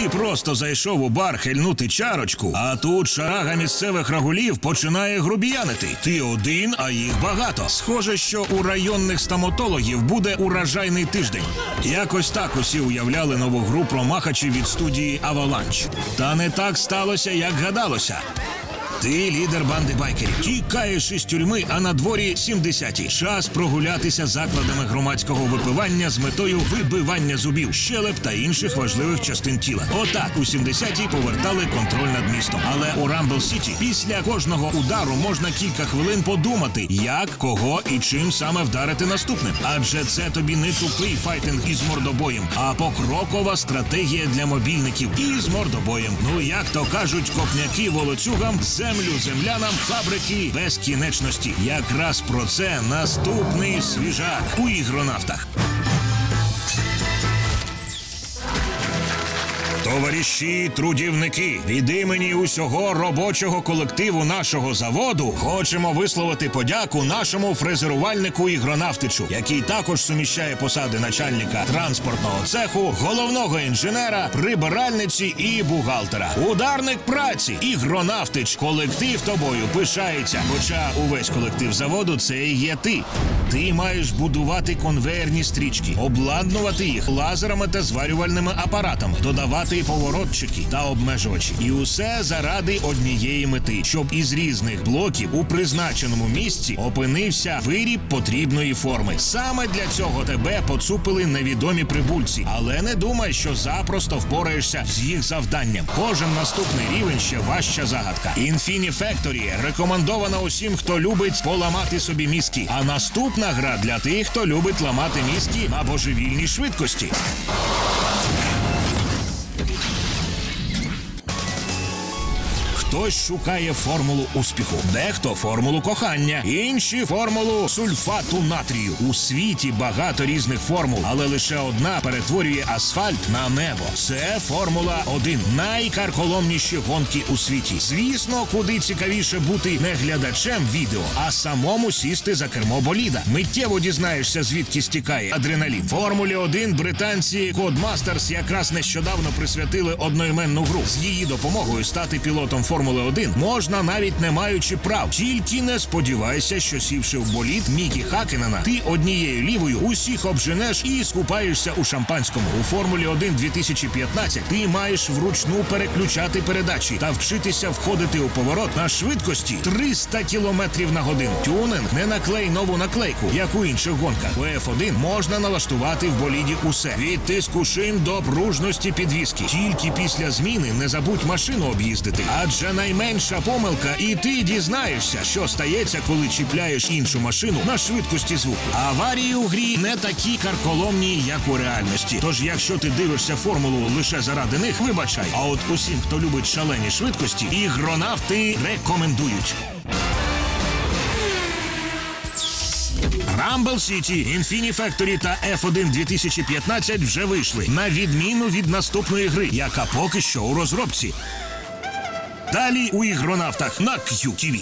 Ти просто зайшов у бар хильнути чарочку, а тут шарага місцевих рагулів починає грубіянити. Ти один, а їх багато. Схоже, що у районних стоматологів буде урожайний тиждень. Якось так усі уявляли нову гру про махачів від студії Аваланч. Та не так сталося, як гадалося. Ти лідер банди байкерів. Тікаєш із тюрми, а на дворі 70-ті. Час прогулятися закладами громадського випивання з метою вибивання зубів, щелеп та інших важливих частин тіла. Отак у 70-ті повертали контроль над містом. Але у Рамбл Сіті після кожного удару можна кілька хвилин подумати, як, кого і чим саме вдарити наступним. Адже це тобі не тупий файтинг із мордобоєм, а покрокова стратегія для мобільників із мордобоєм. Ну як то кажуть, копняки волоцюгам, землю землянам, фабрики безкінечності. Якраз про це наступний свіжак у ігронавтах. Товариші трудівники, від імені усього робочого колективу нашого заводу хочемо висловити подяку нашому фрезерувальнику ігронавтичу, який також суміщає посади начальника транспортного цеху, головного інженера, прибиральниці і бухгалтера. Ударник праці, ігронавтич, колектив тобою пишається. Хоча увесь колектив заводу це і є ти. Ти маєш будувати конвейерні стрічки, обладнувати їх лазерами та зварювальними апаратами, додавати поворотчики та обмежувачі. І усе заради однієї мети, щоб із різних блоків у призначеному місці опинився виріб потрібної форми. Саме для цього тебе поцупили невідомі прибульці, але не думай, що запросто впораєшся з їх завданням. Кожен наступний рівень ще важча загадка. Infinity Factory рекомендована усім, хто любить поламати собі мізки. А наступна гра для тих, хто любить ламати мізки на божевільній швидкості. Хтось шукає формулу успіху, дехто формулу кохання, інші формулу сульфату натрію. У світі багато різних формул, але лише одна перетворює асфальт на небо. Це формула 1 найкарколомніші гонки у світі. Звісно, куди цікавіше бути не глядачем відео, а самому сісти за кермо боліда. Миттєво дізнаєшся, звідки стікає адреналін. Формулі 1 британці Codemasters якраз нещодавно присвятили одноіменну гру. З її допомогою стати пілотом Формули 1 можна навіть не маючи прав. Тільки не сподівайся, що сівши в боліт Мікі Хакенена, ти однією лівою усіх обженеш і скупаєшся у шампанському. У Формулі 1 2015 ти маєш вручну переключати передачі та вчитися входити у поворот на швидкості 300 км на годину. Тюнинг не наклей нову наклейку, як у інших гонках. У F1 можна налаштувати в боліді усе від тиску шин до пружності підвіски. Тільки після зміни не забудь машину об'їздити. Адже найменша помилка, і ти дізнаєшся, що стається, коли чіпляєш іншу машину на швидкості звуку. Аварії у грі не такі карколомні, як у реальності. Тож, якщо ти дивишся формулу лише заради них, вибачай. А от усім, хто любить шалені швидкості, ігронавти рекомендують. Rumble City, Infinity Factory та F1 2015 вже вийшли на відміну від наступної гри, яка поки що у розробці. Далі у ігронавтах на QTV.